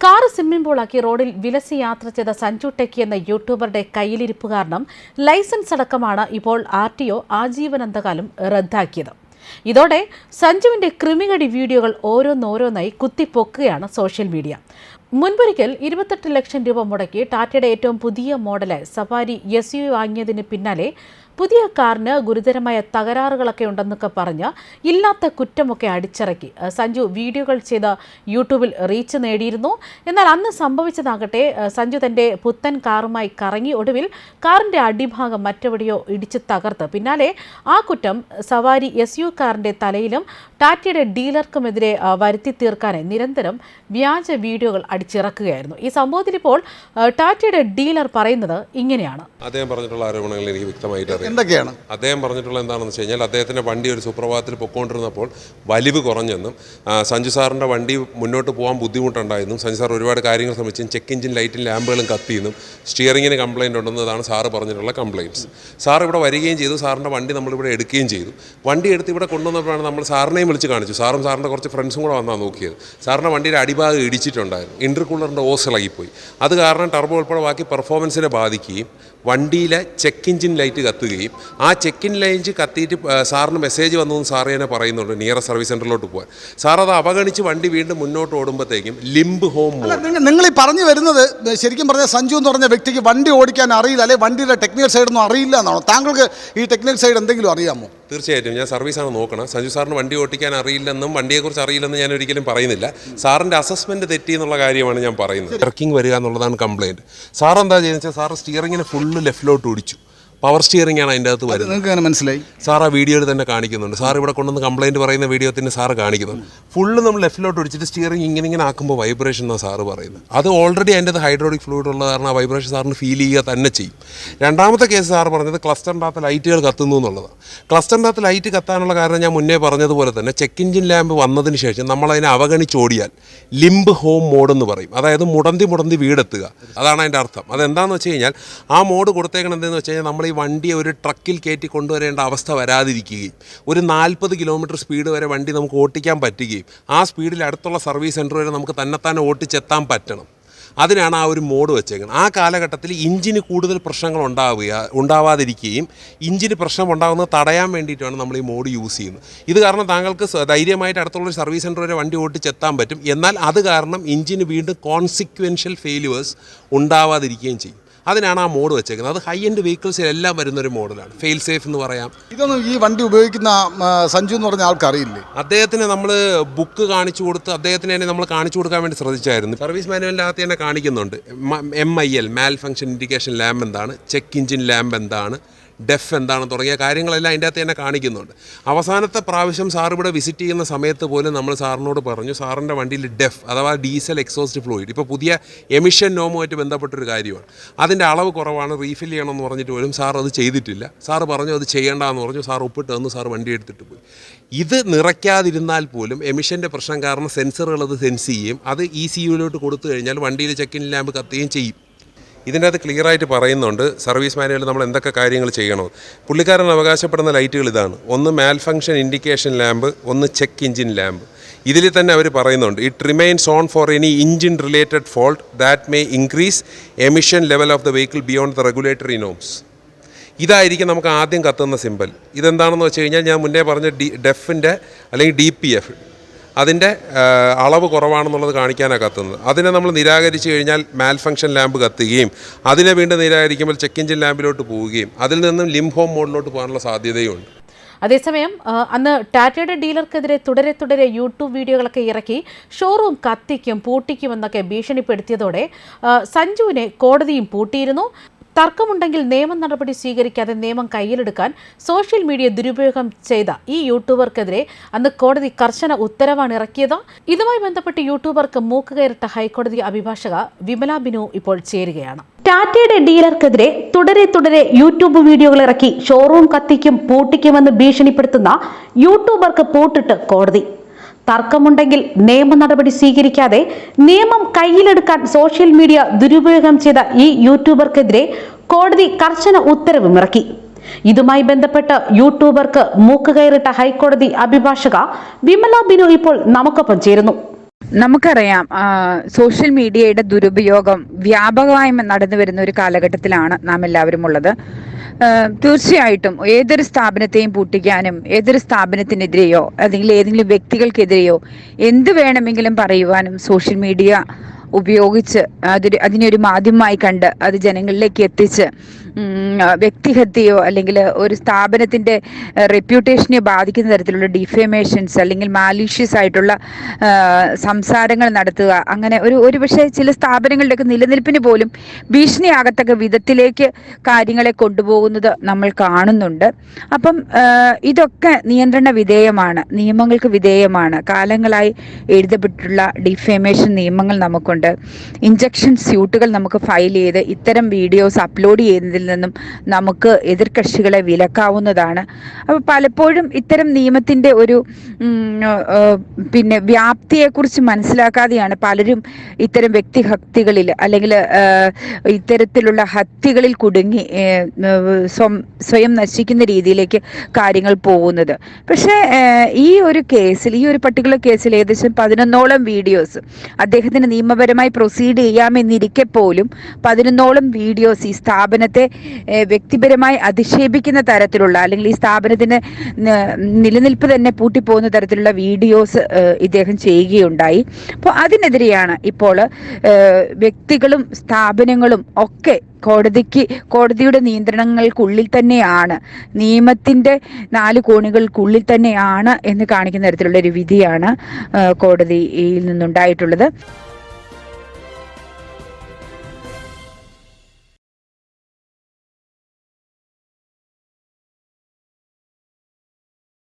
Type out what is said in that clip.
Car swimming പൂളാക്കി റോഡിൽ വിലസി യാത്ര ചെയ്ത സഞ്ജു ടെക്കി എന്ന യൂട്യൂബറുടെ കയ്യിലിരിപ്പ് കാരണം ലൈസൻസ് അടക്കമാണ് ഇപ്പോൾ ആർ ടി ഒ ആജീവനന്തകാലം റദ്ദാക്കിയത്. ഇതോടെ സഞ്ജുവിന്റെ ക്രിമികടി വീഡിയോകൾ ഓരോന്നോരോന്നായി കുത്തിപ്പൊക്കുകയാണ് സോഷ്യൽ മീഡിയ. മുൻപൊരിക്കൽ ഇരുപത്തെട്ട് ലക്ഷം രൂപ മുടക്കി ടാറ്റയുടെ ഏറ്റവും പുതിയ മോഡലായ സഫാരി എസ് യു വാങ്ങിയതിന് പിന്നാലെ പുതിയ കാറിന് ഗുരുതരമായ തകരാറുകളൊക്കെ ഉണ്ടെന്നൊക്കെ പറഞ്ഞ് ഇല്ലാത്ത കുറ്റമൊക്കെ അടിച്ചിറക്കി. സഞ്ജു വീഡിയോകൾ ചെയ്ത് യൂട്യൂബിൽ റീച്ച് നേടിയിരുന്നു. എന്നാൽ അന്ന് സംഭവിച്ചതാകട്ടെ സഞ്ജു തന്റെ പുത്തൻ കാറുമായി കറങ്ങി ഒടുവിൽ കാറിന്റെ അടിഭാഗം മറ്റെവിടെയോ ഇടിച്ച് തകർത്ത്. പിന്നാലെ ആ കുറ്റം സവാരി എസ് യു കാറിന്റെ തലയിലും ടാറ്റയുടെ ഡീലർക്കുമെതിരെ വരുത്തി തീർക്കാനായി നിരന്തരം വ്യാജ വീഡിയോകൾ അടിച്ചിറക്കുകയായിരുന്നു. ഈ സംഭവത്തിൽ ഇപ്പോൾ ടാറ്റയുടെ ഡീലർ പറയുന്നത് ഇങ്ങനെയാണ്. അദ്ദേഹം പറഞ്ഞിട്ടുള്ള ആരോപണങ്ങൾ എനിക്ക് വ്യക്തമായിട്ട് എന്തൊക്കെയാണ്? അദ്ദേഹം പറഞ്ഞിട്ടുള്ള എന്താണെന്ന് വെച്ച് കഴിഞ്ഞാൽ അദ്ദേഹത്തിന്റെ വണ്ടി ഒരു സുപ്രഭാതത്തിൽ പൊക്കോണ്ടിരുന്നപ്പോൾ വലിവ് കുറഞ്ഞെന്നും സഞ്ജു സാറിന്റെ വണ്ടി മുന്നോട്ട് പോകാൻ ബുദ്ധിമുട്ടുണ്ടായിരുന്നു സഞ്ജു സാർ ഒരുപാട് കാര്യങ്ങൾ ശ്രമിച്ചും ചെക്ക് എഞ്ചിൻ ലൈറ്റും ലാമ്പുകളും കത്തിയെന്നും സ്റ്റിയറിങ്ങിന് കംപ്ലയിന്റ് ഉണ്ടെന്നതാണ് സാറ് പറഞ്ഞിട്ടുള്ള കംപ്ലയിന്റ്സ് സാർ ഇവിടെ വരികയും ചെയ്തു സാറിന്റെ വണ്ടി നമ്മളിവിടെ എടുക്കുകയും ചെയ്തു. വണ്ടി എടുത്ത് ഇവിടെ കൊണ്ടുവന്നപ്പോഴാണ് നമ്മൾ സാറിനെയും വിളിച്ച് കാണിച്ചു. സാറും സാറിന്റെ കുറച്ച് ഫ്രണ്ട്സും കൂടെ വന്നാൽ നോക്കിയത്. സാറിന്റെ വണ്ടിയുടെ അടിഭാഗം ഇടിച്ചിട്ടുണ്ടായിരുന്നു. ഇന്റർകൂളറിന്റെ ഓസ് ഇളകിപ്പോയി. അത് കാരണം ടർബോ ഉൾപ്പെടെ ബാക്കി പെർഫോമൻസിനെ ബാധിക്കുകയും വണ്ടിയിലെ ചെക്ക് എഞ്ചിൻ ലൈറ്റ് കത്തുകയും ആ ചെക്ക് ഇൻ ലൈൻസ് കത്തിയിട്ട് സാറിന് മെസ്സേജ് വന്നതെന്ന് സാറ് തന്നെ പറയുന്നുണ്ട് നിയർ സർവീസ് സെന്ററിലോട്ട് പോകാൻ സാർ അത് അവഗണിച്ച് വണ്ടി വീണ്ടും മുന്നോട്ട് ഓടുമ്പോഴത്തേക്കും ലിംബ് ഹോം നിങ്ങൾ ഈ പറഞ്ഞു വരുന്നത് ശരിക്കും പറഞ്ഞാൽ സഞ്ജു എന്ന് പറഞ്ഞ വ്യക്തിക്ക് വണ്ടി ഓടിക്കാൻ അറിയില്ല അല്ലെ വണ്ടിയുടെ ടെക്നിക്കൽ സൈഡ് ഒന്നും അറിയില്ല എന്നാണോ? താങ്കൾക്ക് ഈ ടെക്നിക്കൽ സൈഡ് എന്തെങ്കിലും അറിയാമോ? തീർച്ചയായിട്ടും ഞാൻ സർവീസാണ് നോക്കണം സഞ്ജു സാറിന് വണ്ടി ഓടിക്കാൻ അറിയില്ലെന്നും വണ്ടിയെക്കുറിച്ച് അറിയില്ലെന്നും ഞാൻ ഒരിക്കലും പറയുന്നില്ല. സാറിന്റെ അസസ്മെന്റ് തെറ്റി എന്നുള്ള കാര്യമാണ് ഞാൻ പറയുന്നത്. ട്രക്കിംഗ് വരിക എന്നുള്ളതാണ് കംപ്ലയിന്റ് സാർ എന്താ ചെയ്യുന്നത് വെച്ചാൽ സാറ് സ്റ്റിയറിങ്ങിന് ഫുള്ള് ലെഫ്റ്റിലോട്ട് ഓടിച്ചു. പവർ സ്റ്റിയറിംഗ് ആണ് അതിന്റെ അകത്ത് വരുന്നത്. നിങ്ങൾക്ക് അങ്ങനെ മനസ്സിലായി? സാർ ആ വീഡിയോയിൽ തന്നെ കാണിക്കുന്നുണ്ട്. സാർ ഇവിടെ കൊണ്ടുവന്ന് കംപ്ലൈന്റ് പറയുന്ന വീഡിയോ തന്നെ സാറ് കാണിക്കുന്നുണ്ട്. ഫുള്ള് നമ്മൾ ലെഫ്റ്റിലോട്ട് ഒടിച്ചിട്ട് സ്റ്റിയറിംഗ് ഇങ്ങനെ ഇങ്ങനെ ആക്കുമ്പോൾ വൈബ്രേഷൻ എന്നാണ് സാറ് പറയുന്നത്. അത് ഓൾറെഡി അതിന്റെ അത് ഹൈഡ്രോളിക് ഫ്ലൂയിഡ് ഉള്ള കാരണം ആ വൈബ്രേഷൻ സാറിന് ഫീൽ ചെയ്യുക തന്നെ ചെയ്യും. രണ്ടാമത്തെ കേസ് സാർ പറഞ്ഞത് ക്ലസ്റ്ററിന്റെ അകത്ത് ലൈറ്റുകൾ കത്തുന്നു എന്നുള്ളതാണ്. ക്ലസ്റ്ററിന്റെ അകത്ത് ലൈറ്റ് കത്താനുള്ള കാരണം ഞാൻ മുന്നേ പറഞ്ഞതുപോലെ തന്നെ ചെക്ക് എഞ്ചിൻ ലാമ്പ് വന്നതിന് ശേഷം നമ്മൾ അതിനെ അവഗണിച്ചോടിയാൽ ലിംബ് ഹോം മോഡ് എന്ന് പറയും. അതായത് മുടന്തി മുടന്തി വീടെത്തുക. അതാണ് അതിന്റെ അർത്ഥം. അതെന്താണെന്ന് വെച്ച് കഴിഞ്ഞാൽ ആ മോഡ് കൊടുത്തേക്കണം എന്തെന്ന് വെച്ച് കഴിഞ്ഞാൽ നമ്മൾ ഈ വണ്ടിയെ ഒരു ട്രക്കിൽ കയറ്റി കൊണ്ടുവരേണ്ട അവസ്ഥ വരാതിരിക്കുകയും ഒരു നാൽപ്പത് കിലോമീറ്റർ സ്പീഡ് വരെ വണ്ടി നമുക്ക് ഓട്ടിക്കാൻ പറ്റുകയും ആ സ്പീഡിൽ അടുത്തുള്ള സർവീസ് സെന്റർ വരെ നമുക്ക് തന്നെത്താനെ ഓട്ടിച്ചെത്താൻ പറ്റണം. അതിനാണ് ആ ഒരു മോഡ് വെച്ചേക്കുന്നത് ആ കാലഘട്ടത്തിൽ ഇഞ്ചിന് കൂടുതൽ പ്രശ്നങ്ങൾ ഉണ്ടാവുക ഉണ്ടാവാതിരിക്കുകയും ഇഞ്ചിന് പ്രശ്നം ഉണ്ടാകുന്നത് തടയാൻ വേണ്ടിയിട്ടാണ് നമ്മൾ ഈ മോഡ് യൂസ് ചെയ്യുന്നത്. ഇത് കാരണം താങ്കൾക്ക് ധൈര്യമായിട്ട് അടുത്തുള്ള ഒരു സർവീസ് സെന്റർ വരെ വണ്ടി ഓട്ടിച്ചെത്താൻ പറ്റും. എന്നാൽ അത് കാരണം ഇഞ്ചിന് വീണ്ടും കോൺസിക്വൻഷ്യൽ ഫെയിലുവേഴ്സ് ഉണ്ടാവാതിരിക്കുകയും ചെയ്യും. അതിനാണ് ആ മോഡ് വെച്ചേക്കുന്നത്. അത് ഹൈ എൻഡ് വെഹിക്കിൾസിലെല്ലാം വരുന്നൊരു മോഡലാണ്. ഫെയിൽ സേഫ് എന്ന് പറയാം. ഇതൊന്നും ഈ വണ്ടി ഉപയോഗിക്കുന്ന സഞ്ജു എന്ന് പറഞ്ഞ ആൾക്ക് അറിയില്ലേ അദ്ദേഹത്തിന് നമ്മൾ ബുക്ക് കാണിച്ചു കൊടുത്ത് അദ്ദേഹത്തിന് തന്നെ നമ്മൾ കാണിച്ചു കൊടുക്കാൻ വേണ്ടി ശ്രദ്ധിച്ചായിരുന്നു. സർവീസ് മാനുവലിനകത്ത് തന്നെ കാണിക്കുന്നുണ്ട്. M I L malfunction indication lamp എന്താണ്? ചെക്ക് ഇഞ്ചിൻ ലാമ്പ് എന്താണ്? ഡെഫ് എന്താണ് തുടങ്ങിയ കാര്യങ്ങളെല്ലാം അതിന്റെ അകത്ത് തന്നെ കാണിക്കുന്നുണ്ട്. അവസാനത്തെ പ്രാവശ്യം സാർ ഇവിടെ വിസിറ്റ് ചെയ്യുന്ന സമയത്ത് പോലും നമ്മൾ സാറിനോട് പറഞ്ഞു സാറിന്റെ വണ്ടിയിൽ ഡെഫ് അഥവാ ഡീസൽ എക്സോസ്റ്റ് ഫ്ലൂയിഡ്. ഇപ്പോൾ പുതിയ എമിഷൻ നോമുമായിട്ട് ബന്ധപ്പെട്ടൊരു കാര്യമാണ്. അതിന്റെ അളവ് കുറവാണ് റീഫിൽ ചെയ്യണമെന്ന് പറഞ്ഞിട്ട് പോലും സാർ അത് ചെയ്തിട്ടില്ല. സാർ പറഞ്ഞു അത് ചെയ്യേണ്ടെന്ന് പറഞ്ഞു സാർ ഒപ്പിട്ട് തന്നു സാർ വണ്ടി എടുത്തിട്ട് പോയി. ഇത് നിറയ്ക്കാതിരുന്നാൽ പോലും എമിഷന്റെ പ്രശ്നം കാരണം സെൻസറുകൾ അത് സെൻസ് ചെയ്യും. അത് ഇ സി യുവിലോട്ട് കൊടുത്തു കഴിഞ്ഞാൽ വണ്ടിയിൽ ചെക്കിൻ ലാമ്പ് കത്തുകയും ചെയ്യും. ഇതിന്റെ അകത്ത് ക്ലിയർ ആയിട്ട് പറയുന്നുണ്ട് സർവീസ് മാനുവൽ നമ്മൾ എന്തൊക്കെ കാര്യങ്ങൾ ചെയ്യണം. പുള്ളിക്കാരൻ അവകാശപ്പെടുന്ന ലൈറ്റുകൾ ഇതാണ്. ഒന്ന് മാൽ ഫംഗ്ഷൻ ഇൻഡിക്കേഷൻ ലാമ്പ് ഒന്ന് ചെക്ക് ഇഞ്ചിൻ ലാമ്പ് ഇതിൽ തന്നെ അവർ പറയുന്നുണ്ട് it remains on for any engine related fault that may increase emission level of the vehicle beyond the regulatory norms ഇതായിരിക്കും നമുക്ക് ആദ്യം കത്തുന്ന സിമ്പൽ ഇതെന്താണെന്ന് വെച്ച് കഴിഞ്ഞാൽ ഞാൻ മുന്നേ പറഞ്ഞ ഡി ഡെഫിന്റെ അല്ലെങ്കിൽ ഡി പി എഫ് അതിന്റെ അളവ് കുറവാണെന്നുള്ളത് കാണിക്കാനാണ് കത്തുന്നത്. അതിനെ നമ്മൾ നിരാകരിച്ചു കഴിഞ്ഞാൽ മാൽ ഫംഗ്ഷൻ ലാമ്പ് കത്തുകയും അതിനെ വീണ്ടും നിരാകരിക്കുമ്പോൾ ചെക്ക് എഞ്ചിൻ ലാമ്പിലോട്ട് പോവുകയും അതിൽ നിന്നും ലിം ഹോം മോഡിലോട്ട് പോകാനുള്ള സാധ്യതയുണ്ട്. അതേസമയം അന്ന് ടാറ്റയുടെ ഡീലർക്കെതിരെ തുടരെ തുടരെ യൂട്യൂബ് വീഡിയോകളൊക്കെ ഇറക്കി ഷോറൂം കത്തിക്കും പൂട്ടിക്കുമെന്നൊക്കെ ഭീഷണിപ്പെടുത്തിയതോടെ സഞ്ജുവിനെ കോടതിയും പൂട്ടിയിരുന്നു. തർക്കമുണ്ടെങ്കിൽ നിയമ നടപടി സ്വീകരിക്കാതെ നിയമം കയ്യിലെടുക്കാൻ സോഷ്യൽ മീഡിയ ദുരുപയോഗം ചെയ്ത ഈ യൂട്യൂബർക്കെതിരെ അന്ന് കോടതി കർശന ഉത്തരവാണ് ഇറക്കിയത്. ഇതുമായി ബന്ധപ്പെട്ട് യൂട്യൂബർക്ക് മൂക്കുകയറിട്ട ഹൈക്കോടതി അഭിഭാഷക വിമല ബിനു ഇപ്പോൾ ചേരുകയാണ്. ടാറ്റയുടെ ഡീലർക്കെതിരെ തുടരെ തുടരെ യൂട്യൂബ് വീഡിയോകൾ ഇറക്കി ഷോറൂം കത്തിക്കും പൂട്ടിക്കുമെന്ന് ഭീഷണിപ്പെടുത്തുന്ന യൂട്യൂബർക്ക് പൂട്ടിട്ട് കോടതി. തർക്കമുണ്ടെങ്കിൽ നിയമ നടപടി സ്വീകരിക്കാതെ നിയമം കയ്യിലെടുക്കാൻ സോഷ്യൽ മീഡിയ ദുരുപയോഗം ചെയ്ത ഈ യൂട്യൂബർക്കെതിരെ കോടതി കർശന ഉത്തരവും ഇറക്കി ഇതുമായി ബന്ധപ്പെട്ട് യൂട്യൂബർക്ക് മൂക്കുകയറിട്ട ഹൈക്കോടതി അഭിഭാഷക വിമല ബിനു ഇപ്പോൾ നമുക്കൊപ്പം ചേരുന്നു. നമുക്കറിയാം സോഷ്യൽ മീഡിയയുടെ ദുരുപയോഗം വ്യാപകമായി നടന്നു വരുന്ന ഒരു കാലഘട്ടത്തിലാണ് നാം എല്ലാവരും ഉള്ളത് തീർച്ചയായിട്ടും ഏതൊരു സ്ഥാപനത്തെയും പൂട്ടിക്കാനും ഏതൊരു സ്ഥാപനത്തിനെതിരെയോ അല്ലെങ്കിൽ ഏതെങ്കിലും വ്യക്തികൾക്കെതിരെയോ എന്ത് വേണമെങ്കിലും പറയുവാനും സോഷ്യൽ മീഡിയ ഉപയോഗിച്ച് അതൊരു ഒരു മാധ്യമമായി കണ്ട് അത് ജനങ്ങളിലേക്ക് എത്തിച്ച് വ്യക്തിഹത്യയോ അല്ലെങ്കിൽ ഒരു സ്ഥാപനത്തിന്റെ റെപ്യൂട്ടേഷനെ ബാധിക്കുന്ന തരത്തിലുള്ള ഡിഫേമേഷൻസ് അല്ലെങ്കിൽ മാലീഷ്യസ് ആയിട്ടുള്ള സംസാരങ്ങൾ നടത്തുക. അങ്ങനെ ഒരു ഒരു പക്ഷേ ചില സ്ഥാപനങ്ങളുടെയൊക്കെ നിലനിൽപ്പിന് പോലും ഭീഷണിയാകത്തക്ക വിധത്തിലേക്ക് കാര്യങ്ങളെ കൊണ്ടുപോകുന്നത് നമ്മൾ കാണുന്നുണ്ട്. അപ്പം ഇതൊക്കെ നിയന്ത്രണ വിധേയമാണ് നിയമങ്ങൾക്ക് വിധേയമാണ്. കാലങ്ങളായി എഴുതപ്പെട്ടിട്ടുള്ള ഡിഫേമേഷൻ നിയമങ്ങൾ നമുക്കുണ്ട്. ഇഞ്ചക്ഷൻ സ്യൂട്ടുകൾ നമുക്ക് ഫയൽ ചെയ്ത് ഇത്തരം വീഡിയോസ് അപ്ലോഡ് ചെയ്യുന്നതിൽ നിന്നും നമുക്ക് എതിർകക്ഷികളെ വിലക്കാവുന്നതാണ്. അപ്പോൾ പലപ്പോഴും ഇത്തരം നിയമത്തിന്റെ ഒരു പിന്നെ വ്യാപ്തിയെ പിന്നെ വ്യാപ്തിയെക്കുറിച്ച് മനസ്സിലാക്കാതെയാണ് പലരും ഇത്തരം വ്യക്തിഹത്യകളിൽ അല്ലെങ്കിൽ ഇത്തരത്തിലുള്ള ഹത്യകളിൽ കുടുങ്ങി സ്വം- സ്വയം നശിക്കുന്ന രീതിയിലേക്ക് കാര്യങ്ങൾ പോകുന്നത്. പക്ഷേ ഈ ഒരു കേസിൽ ഈ ഒരു പർട്ടിക്കുലർ കേസിൽ ഏകദേശം പതിനൊന്നോളം വീഡിയോസ് അദ്ദേഹത്തിന് നിയമപരമായി പ്രൊസീഡ് ചെയ്യാമെന്നിരിക്കെ പോലും പതിനൊന്നോളം വീഡിയോസ് ഈ സ്ഥാപനത്തെ വ്യക്തിപരമായി അധിക്ഷേപിക്കുന്ന തരത്തിലുള്ള അല്ലെങ്കിൽ ഈ സ്ഥാപനത്തിന് നിലനിൽപ്പ് തന്നെ പൂട്ടിപ്പോകുന്ന തരത്തിലുള്ള വീഡിയോസ് ഇദ്ദേഹം ചെയ്യുകയുണ്ടായി. അപ്പോൾ അതിനെതിരെയാണ് ഇപ്പോൾ വ്യക്തികളും സ്ഥാപനങ്ങളും ഒക്കെ കോടതിക്ക് കോടതിയുടെ നിയന്ത്രണങ്ങൾക്കുള്ളിൽ തന്നെയാണ് നിയമത്തിന്റെ നാല് കോണുകൾക്കുള്ളിൽ തന്നെയാണ് എന്ന് കാണിക്കുന്ന തരത്തിലുള്ള ഒരു വിധിയാണ് കോടതിയിൽ നിന്നുണ്ടായിട്ടുള്ളത്.